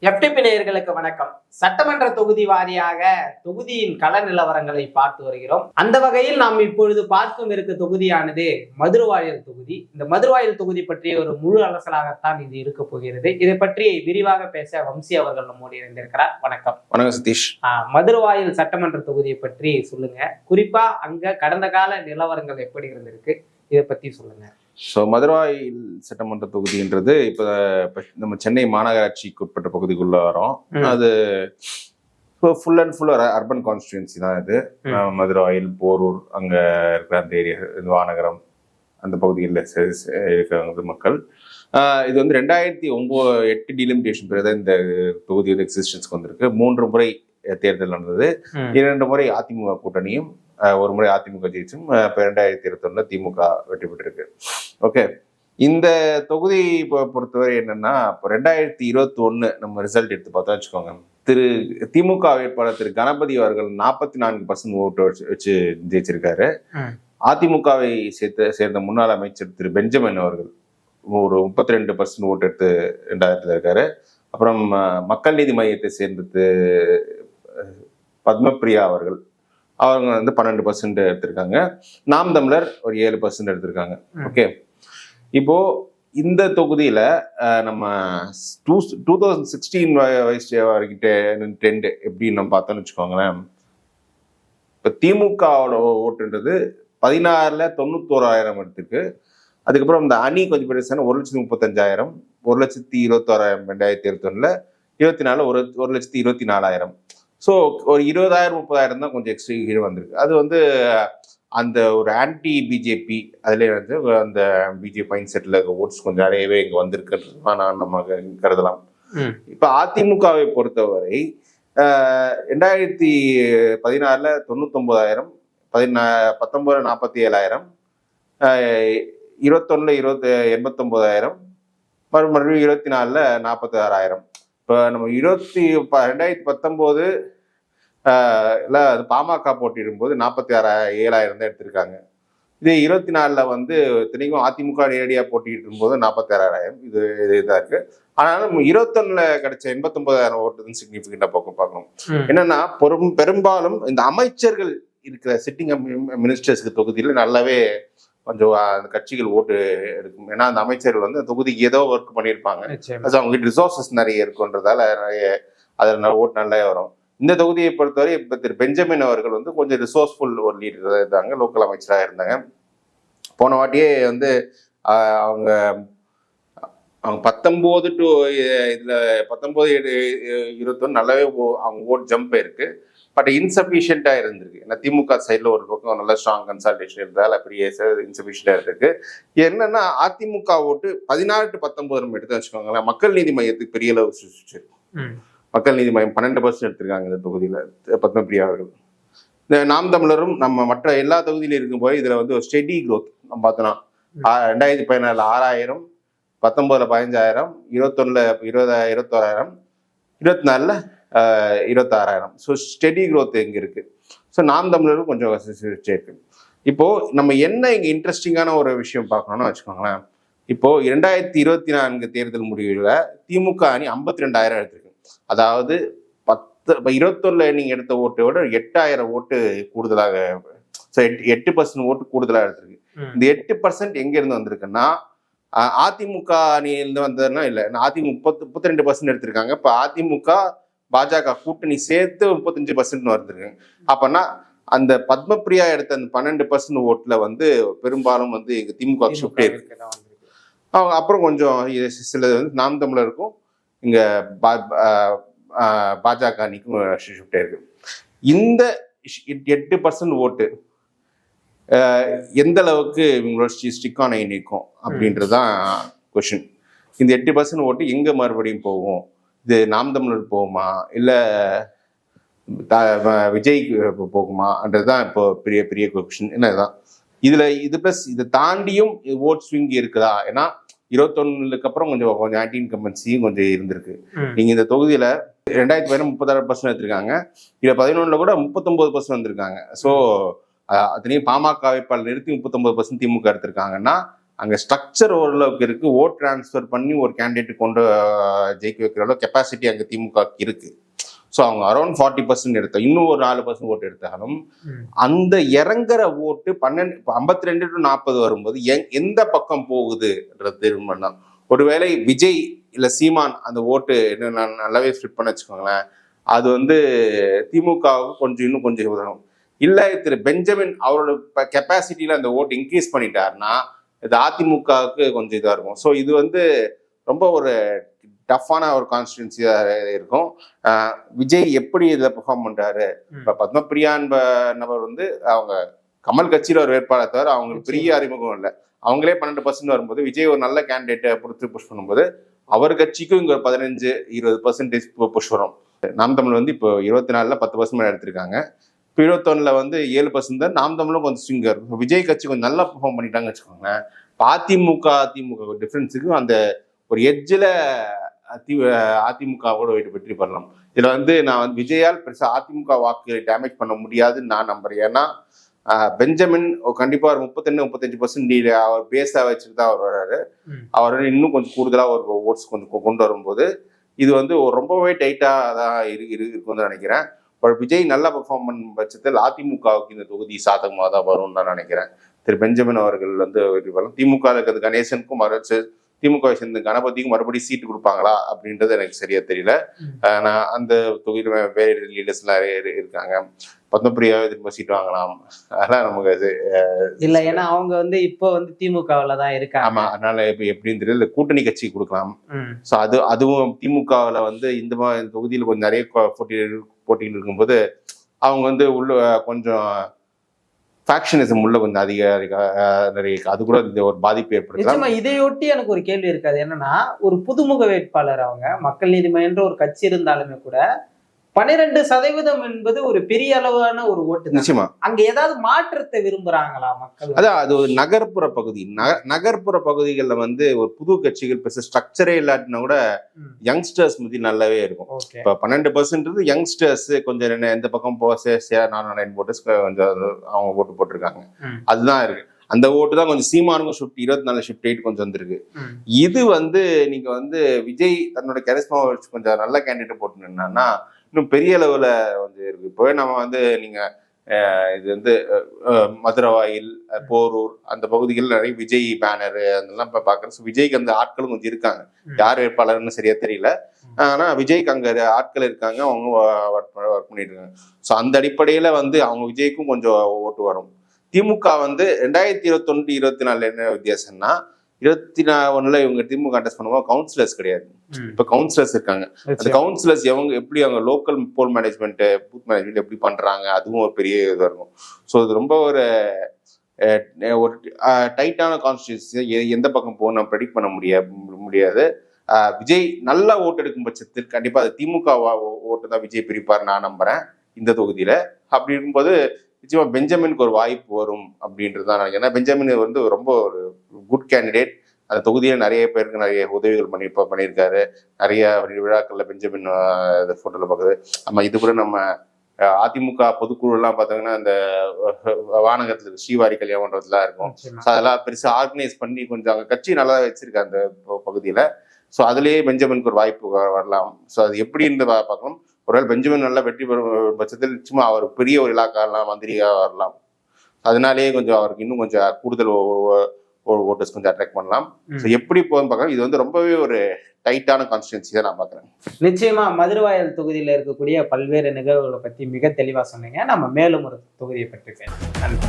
FTP நேயர்களுக்கு வணக்கம். சட்டமன்ற தொகுதி வாரியாக தொகுதியின் கள நிலவரங்களை பார்த்து வருகிறோம். அந்த வகையில் நாம் இப்பொழுது பார்க்கும் இருக்க தொகுதியானது மதுரவாயல் தொகுதி. இந்த மதுரவாயல் தொகுதி பற்றிய ஒரு முழு அலசலாகத்தான் இது இருக்க போகிறது. இதை பற்றி விரிவாக பேச வம்சி அவர்கள் நம்மோடு இணைந்திருக்கிறார். வணக்கம். வணக்கம் சதீஷ். ஆஹ் மதுரவாயல் சட்டமன்ற தொகுதியை பற்றி சொல்லுங்க. குறிப்பா அங்க கடந்த கால நிலவரங்கள் எப்படி இருந்திருக்கு? இதை பத்தி சொல்லுங்க. ஸோ மதுராயில் சட்டமன்ற தொகுதின்றது இப்போ இப்போ நம்ம சென்னை மாநகராட்சிக்கு உட்பட்ட பகுதிக்குள்ள வரோம். அது full and full urban constituency தான் இது. மதுராயில் போரூர் அங்கே இருக்கிற அந்த ஏரியா வானகரம் அந்த பகுதிகளில் இருக்கிற மக்கள். இது வந்து ரெண்டாயிரத்தி ஒம்பது எட்டு டீலிமிட்டேஷன் பிறகு தான் இந்த தொகுதி வந்து எக்ஸிஸ்டன்ஸ்க்கு வந்திருக்கு. மூன்று முறை தேர்தல் நடந்தது. இரண்டு முறை அதிமுக கூட்டணியும் ஒரு முறை அதிமுக ஜெயிச்சும் இப்ப ரெண்டாயிரத்தி இருபத்தொன்னுல திமுக வெற்றி பெற்றிருக்கு. ஓகே இந்த தொகுதி பொறுத்தவரை என்னன்னா இப்போ ரெண்டாயிரத்தி இருபத்தி ஒண்ணு நம்ம ரிசல்ட் எடுத்து பார்த்தா வச்சுக்கோங்க. திரு திமுக வேட்பாளர் திரு கணபதி அவர்கள் நாற்பத்தி நான்கு பர்சன்ட் ஓட்டு வச்சு- வச்சு ஜெயிச்சிருக்காரு. அதிமுகவை சேர்த்த சேர்ந்த முன்னாள் அமைச்சர் திரு பெஞ்சமின் அவர்கள் ஒரு முப்பத்தி ரெண்டு பர்சன்ட் ஓட்டு எடுத்து ரெண்டாயிரத்துல இருக்காரு. அப்புறம் மக்கள் நீதி மையத்தை சேர்ந்த திரு, அஹ், பத்மபிரியா அவர்கள் அவங்க வந்து பன்னெண்டு பர்சன்ட் எடுத்திருக்காங்க. நாம் தமிழர் ஒரு ஏழு பர்சன்ட் எடுத்திருக்காங்க. ஓகே. இப்போ இந்த தொகுதியில நம்ம டூ டூ தௌசண்ட் சிக்ஸ்டீன் வயசு வரைக்கும் ட்ரெண்ட் எப்படின்னு நம்ம பார்த்தோம்னு வச்சுக்கோங்களேன். இப்போ திமுகவோட ஓட்டுன்றது பதினாறுல தொண்ணூத்தோராயிரம் எடுத்திருக்கு. அதுக்கப்புறம் இந்த அணி கொஞ்சம் பெருசான ஒரு லட்சத்தி முப்பத்தஞ்சாயிரம் ஒரு லட்சத்தி இருபத்தோராயிரம் ரெண்டாயிரத்தி இருபத்தொன்னுல இருபத்தி நாலு ஒரு ஒரு லட்சத்தி இருபத்தி நாலாயிரம். ஸோ ஒரு இருபதாயிரம் முப்பதாயிரம் தான் கொஞ்சம் எக்ஸ்ட்ரா கீழே வந்திருக்கு. அது வந்து அந்த ஒரு ஆன்டி பிஜேபி அதுலேயே வந்து அந்த பிஜேபி மைண்ட் செட்டில் இருக்க ஓட்ஸ் கொஞ்சம் நிறையவே இங்கே வந்திருக்குன்னு நான் நம்ம கருதலாம். இப்போ அதிமுகவை பொறுத்தவரை ரெண்டாயிரத்தி பதினாறுல தொண்ணூத்தொன்பதாயிரம் பதினா பத்தொன்பது நாற்பத்தி ஏழாயிரம் இருபத்தொன்னுல இருபத்தி எண்பத்தொன்பதாயிரம் மறு மறுபடியும் இருபத்தி நாலுல நாற்பத்தி ஆறாயிரம் இப்போ நம்ம இருபத்தி ப ரெண்டாயிரத்தி பத்தொம்போது இல்லை அது பாமக போட்டியிடும்போது நாற்பத்தி ஆறா ஏழாயிரம் தான் எடுத்திருக்காங்க. இது இருபத்தி நாலில் வந்து இத்தனைக்கும் அதிமுக நேரடியாக போட்டியிடும் போது நாற்பத்தி ஆறாயிரம். இது இது இதாக இருக்கு. ஆனாலும் இருபத்தொன்னுல கிடைச்ச எண்பத்தொன்பதாயிரம் ஓட்டு தான் சிக்னிஃபிகண்டாக பார்க்க பார்க்கணும். என்னன்னா பெரும் பெரும்பாலும் இந்த அமைச்சர்கள் இருக்கிற சிட்டிங் மினிஸ்டர்ஸ்க்கு தொகுதியில் நல்லாவே கொஞ்சம் அந்த கட்சிகள் ஓட்டு எடுக்கும். ஏன்னா அந்த அமைச்சர்கள் வந்து தொகுதிக்கு ஏதோ ஒர்க் பண்ணியிருப்பாங்க. அவங்க ரிசோர்சஸ் நிறைய இருக்குன்றதால நிறைய அதில் ஓட்டு நல்லா வரும். இந்த தொகுதியை பொறுத்தவரை இப்போ திரு பெஞ்சமின் அவர்கள் வந்து கொஞ்சம் ரிசோர்ஸ்ஃபுல் ஒரு லீடர் இருந்தாங்க லோக்கல் அமைச்சராக இருந்தாங்க. போன வாட்டியே வந்து அவங்க அவங்க பத்தொம்போது டு இதில் பத்தொம்போது இருபத்தொன்று நல்லாவே அவங்க ஓட் ஜம்ப் இருக்கு பட் இன்சஃபிஷியண்ட்டாக இருந்திருக்கு. ஏன்னா திமுக சைடில் ஒரு பக்கம் நல்ல ஸ்ட்ராங் கன்சல்டேஷன் இருந்தால் பெரிய இன்சஃபிஷியண்டாக இருந்திருக்கு என்னன்னா அதிமுக ஓட்டு பதினாறு டு பத்தொன்பது நம்ம எடுத்து வச்சுக்கோங்களேன். மக்கள் நீதி மையத்துக்கு பெரிய அளவு சுழிச்சு ம். மக்கள் நீதி மையம் பன்னெண்டு பர்சன்ட் எடுத்திருக்காங்க இந்த தொகுதியில் பத்மபிரியா அவர்கள். இந்த நாம் தமிழரும் நம்ம மற்ற எல்லா தொகுதியிலும் இருக்கும்போது இதில் வந்து ஒரு ஸ்டெடி growth நம்ம பார்த்தோன்னா ரெண்டாயிரத்தி பதினாலில் ஆறாயிரம் பத்தொம்போதில் பதினஞ்சாயிரம் இருபத்தொன்னுல இருபதா இருபத்தோராயிரம் இருபத்தி நாலில் இருபத்தாறாயிரம். ஸோ ஸ்டெடி growth இங்கே இருக்கு? ஸோ நாம் தமிழரும் கொஞ்சம் இருக்கு இப்போ நம்ம என்ன இங்கே இன்ட்ரெஸ்டிங்கான ஒரு விஷயம் பார்க்கணும்னு வச்சுக்கோங்களேன். இப்போ இரண்டாயிரத்தி இருபத்தி நான்கு தேர்தல் முடிவில் திமுக அணி ஐம்பத்தி ரெண்டாயிரம் எடுத்திருக்கு. அதாவது பத்து இப்போ இருபத்தொன்னுல நீங்க எடுத்த ஓட்டை விட எட்டாயிரம் ஓட்டு கூடுதலாக so எட்டு எட்டு பர்சன்ட் ஓட்டு கூடுதலாக எடுத்திருக்கு. இந்த எட்டு பர்சன்ட் எங்க இருந்து வந்திருக்குன்னா அதிமுக அணியிலிருந்து வந்ததுன்னா இல்லை அதிமுக முப்பத்து முப்பத்தி ரெண்டு பர்சன்ட் எடுத்திருக்காங்க. இப்போ அதிமுக பாஜக கூட்டணி சேர்த்து முப்பத்தஞ்சு பர்சன்ட் வந்திருக்காங்க அப்பனா அந்த பத்மபிரியா எடுத்த அந்த பன்னெண்டு பர்சன்ட் ஓட்டுல வந்து பெரும்பாலும் வந்து எங்க திமுக ஷிஃப்ட் இருக்கு. அவங்க அப்புறம் கொஞ்சம் வந்து நாம் தமிழருக்கும் இங்க பாஜக அணிக்கும் ஷிஃப்ட் இருக்கு இந்த எட்டு பர்சன்ட் ஓட்டு எந்த அளவுக்கு இவங்களோட ஸ்டிக் ஆன நிற்கும் அப்படின்றது தான் கொஷின் இந்த எட்டு பர்சன்ட் ஓட்டு எங்க மறுபடியும் போகும்? இது நாம் தமிழர் போகுமா? இல்ல த- விஜய்க்கு போகுமான்றது தான் இப்போ பெரிய பெரிய கொஷின் என்னதான் இதுல இது பிளஸ் இதை தாண்டியும் ஓட் ஸ்விங் இருக்குதா? ஏன்னா இருபத்தொன்னுக்கு அப்புறம் கொஞ்சம் கொஞ்சம் ஆன்டி இன்கம்பன்சியும் கொஞ்சம் இருந்திருக்கு. ம். நீங்க இந்த தொகுதியில ரெண்டாயிரத்தி பதினொன்று முப்பத்தாறு பர்சன்ட் எடுத்திருக்காங்க. இதுல பதினொன்றுல கூட முப்பத்தொன்பது பர்சன்ட் வந்திருக்காங்க. ஸோ அத்தனையும் பாமக வேட்பாளர் நிறுத்தி முப்பத்தொன்பது பர்சன்ட் திமுக எடுத்திருக்காங்கன்னா அங்க ஸ்ட்ரக்சர் ஓரளவுக்கு இருக்கு. ஓட் டிரான்ஸ்ஃபர் பண்ணி ஒரு கேண்டிடேட் கொண்டு ஜெயிக்க வைக்கிற அளவு கெப்பாசிட்டி அங்க திமுக க்கு இருக்கு. ஸோ அவங்க அரௌண்ட் ஃபார்ட்டி பர்சன்ட் எடுத்த இன்னும் ஒரு நாலு பர்சன்ட் ஓட்டு எடுத்தாலும். அந்த இறங்குற ஓட்டு பன்னெண்டு ஐம்பத்தி ரெண்டு டு நாற்பது வரும்போது எங்- எந்த பக்கம் போகுதுன்றது தான் ஒருவேளை விஜய் இல்ல சீமான் அந்த ஓட்டு இன்னும் நான் நல்லாவே ஸ்பிட் பண்ண வச்சுக்கோங்களேன். அது வந்து திமுகவுக்கு கொஞ்சம் இன்னும் கொஞ்சம் உதவும். இல்ல திரு பெஞ்சமின் அவரோட கெப்பாசிட்டியில அந்த ஓட்டு இன்க்ரீஸ் பண்ணிட்டாருன்னா இது அதிமுகவுக்கு கொஞ்சம் இதா இருக்கும். ஸோ இது வந்து ரொம்ப ஒரு டஃப்பான ஒரு கான்ஸ்டிடுவன்சியா இருக்கும். விஜய் எப்படி இதில் பெர்ஃபார்ம் பண்றாரு? ம். இப்ப பத்மபிரியா என்ப நபர் வந்து அவங்க கமல் கட்சியில ஒரு வேட்பாளர் தவிர அவங்களுக்கு பெரிய அறிமுகம் இல்லை. அவங்களே பன்னெண்டு பர்சன்ட் வரும்போது விஜய் ஒரு நல்ல கேண்டிடேட்டை பொறுத்து புஷ் பண்ணும்போது அவர் கட்சிக்கும் இங்க ஒரு பதினஞ்சு இருபது பர்சன்டேஜ் புஷ் வரும். நாம் தமிழ் வந்து இப்போ இருபத்தி நாலுல பத்து பர்சன்ட் எடுத்திருக்காங்க. இப்போ இருபத்தொன்னுல வந்து ஏழு பர்சன்ட் தான். நாம் தமிழும் கொஞ்சம் ஸ்விங்கர் இருக்கும் விஜய் கட்சி கொஞ்சம் நல்லா பெர்ஃபார்ம் பண்ணிட்டாங்கன்னு வச்சுக்கோங்களேன். அதிமுக அதிமுக டிஃபரன்ஸுக்கு அந்த ஒரு எட்ஜில் அதி அதிமுகவோட வெற்றி பெறலாம். இதுல வந்து நான் வந்து விஜயால் பெருசா அதிமுக வாக்குகளை டேமேஜ் பண்ண முடியாதுன்னு நான் நம்புறேன். ஏன்னா பெஞ்சமின் கண்டிப்பா ஒரு முப்பத்தெண்டு முப்பத்தஞ்சு பர்சன்ட் அவர் பேஸா வச்சுட்டு தான் அவர் வர்றாரு. அவர் இன்னும் கொஞ்சம் கூடுதலா ஒரு ஓட்ஸ் கொஞ்சம் கொண்டு வரும்போது இது வந்து ரொம்பவே டைட்டா தான் இரு இரு- இருக்கும்னு நினைக்கிறேன். விஜய் நல்லா பெர்ஃபார்ம் பண்ணும் பட்சத்தில் அதிமுகவுக்கு இந்த தொகுதி சாதகமாக தான் வரும்னு நான் நினைக்கிறேன். திரு பெஞ்சமின் அவர்கள் வந்து வெற்றி பெறலாம். திமுக இருக்கிறது கணேசனுக்கும் மறைச்சு திமுக சேர்ந்த கணபதிக்கும் மறுபடியும் சீட்டு கொடுப்பாங்களா அப்படின்றது எனக்கு சரியா தெரியல. நான் அந்த தொகுதியில வேற லீடர்ஸ் எல்லாம் இரு- இருக்காங்க. பத்மபிரியாவே திரும்ப சீட் வாங்கலாம். அதெல்லாம் நமக்கு அது இல்ல ஏன்னா அவங்க வந்து இப்போ வந்து திமுகவுல தான் இருக்காங்க. ஆமா அதனால இப்ப எப்படின்னு தெரியல. கூட்டணி கட்சி கொடுக்கலாம். ஸோ அது அதுவும் திமுகவில் வந்து இந்த மா- இந்த தொகுதியில் கொஞ்சம் நிறைய போட்டிகள் போட்டிகள் இருக்கும்போது அவங்க வந்து உள்ள கொஞ்சம் ஃபேக்ஷனிசம் உள்ள கொஞ்சம் அதிக நிறைய. அது கூட இந்த ஒரு பாதிப்பு ஏற்படுத்தலாம். இதையொட்டி எனக்கு ஒரு கேள்வி இருக்காது. என்னன்னா ஒரு புதுமுக வேட்பாளர் அவங்க மக்கள் நீதி மய்யன்ற ஒரு கட்சி இருந்தாலுமே கூட பன்னிரெண்டு சதவீதம் என்பது ஒரு பெரிய அளவான ஒரு ஓட்டு. நிச்சயமா அங்க ஏதாவது மாற்றத்தை விரும்புறாங்களா மக்கள் அதான் அது ஒரு நகர்ப்புற பகுதி நக- நகர்ப்புற பகுதிகளில் வந்து ஒரு புது கட்சிகள் பெருசு ஸ்ட்ரக்சரே இல்லாட்டினா கூட. யங்ஸ்டர்ஸ் மத்தி நல்லாவே இருக்கும் இப்போ பன்னெண்டு பர்சன்ட் யங்ஸ்டர்ஸ் கொஞ்சம் என்ன எந்த பக்கம் போ நான் நைன் போட்டு கொஞ்சம் அவங்க ஓட்டு போட்டிருக்காங்க. அதுதான் இருக்கு அந்த ஓட்டு தான் கொஞ்சம் சீமானுக்கும் ஷிஃப்ட் இருபத்தி நாலு ஷிஃப்ட் எயிட் கொஞ்சம் வந்திருக்கு. இது வந்து நீங்க வந்து விஜய் தன்னோட கரிஸ்மா வச்சு கொஞ்சம் நல்ல கேண்டிடேட் போட்டுனா இன்னும் பெரிய அளவுல வந்து இருக்கு. இப்போவே நம்ம வந்து நீங்க அஹ், இது வந்து மதுரவாயில் போரூர் அந்த பகுதிகளில் நிறைய விஜய் பேனர் அதெல்லாம் இப்போ பார்க்குறேன் விஜய்க்கு அந்த ஆட்களும் கொஞ்சம் இருக்காங்க. யார் வேட்பாளர்னு சரியா தெரியல. ம். ஆனா விஜய்க்கு அங்க ஆட்கள் இருக்காங்க. அவங்க ஒர்க் ஒர்க் பண்ணிட்டு இருக்காங்க. ஸோ அந்த அடிப்படையில வந்து அவங்க விஜய்க்கும் கொஞ்சம் ஓட்டு வரும். திமுக வந்து ரெண்டாயிரத்தி இருபத்தொன்னு இருபத்தி நாலுல என்ன வித்தியாசம்னா இருபத்தி ஒண்ணுல இவங்க திமுக கண்டெஸ்ட் பண்ணும்போது கவுன்சிலர்ஸ் கிடையாது. இப்ப கவுன்சிலர்ஸ் இருக்காங்க. அந்த. கவுன்சிலர்ஸ் எவங்க எப்படி அவங்க local poll management booth management எப்படி பண்றாங்க அதுவும் ஒரு பெரிய இதா இருக்கும். ஸோ இது ரொம்ப ஒரு ஒரு டைட்டான கான்ஸ்டியூன்சி எந்த பக்கம் போகணும் ப்ரெடிக்ட் பண்ண முடிய முடியாது. அஹ், விஜய் நல்லா ஓட்டு எடுக்கும் பட்சத்தில் கண்டிப்பா அது திமுக ஓட்டு தான் விஜய் பிரிப்பார் நான் நம்புறேன் இந்த தொகுதியில. அப்படி இருக்கும்போது நிச்சயமா பெஞ்சமினுக்கு ஒரு வாய்ப்பு வரும் அப்படின்றது தான் நினைக்கிறேன். ஏன்னா பெஞ்சமின் வந்து ரொம்ப ஒரு குட் கேண்டிடேட் அந்த தொகுதியில நிறைய பேருக்கு நிறைய உதவிகள் பண்ணி இப்ப பண்ணியிருக்காரு. நிறைய விழாக்கள்ல பெஞ்சமின் போட்டோல பார்க்குது நம்ம இது கூட நம்ம அதிமுக பொதுக்குழு எல்லாம் பார்த்தாங்கன்னா அந்த வானகத்துல ஸ்ரீவாரி கல்யாண மண்டபத்துல இருக்கும். ஸோ அதெல்லாம் பெருசா ஆர்கனைஸ் பண்ணி கொஞ்சம் அங்க கட்சி நல்லா வச்சிருக்காங்க அந்த பகுதியில. ஸோ அதுலயே பெஞ்சமினுக்கு ஒரு வாய்ப்பு வரலாம். ஸோ அது எப்படின்னு பார்க்கணும் ஒருவேளை பெஞ்சமின் நல்லா வெற்றி பெறும் பட்சத்தில் சும்மா அவர் பெரிய ஒரு இலாக்காலாம் மந்திரியா வரலாம் அதனாலேயே கொஞ்சம் அவருக்கு இன்னும் கொஞ்சம் கூடுதல் ஓட்டர்ஸ் கொஞ்சம் அட்ராக்ட் பண்ணலாம். ஸோ எப்படி போகுதுன்னு பார்க்கலாம் இது வந்து ரொம்பவே ஒரு டைட்டான கான்ஸ்டிடன்சி தான் நான் பார்க்குறேன். நிச்சயமா மதுரவாயல் தொகுதியில இருக்கக்கூடிய பல்வேறு நிகழ்வுகளை பத்தி மிக தெளிவா சொன்னீங்க. நம்ம மேலும் ஒரு தொகுதியை பற்றி நன்றி.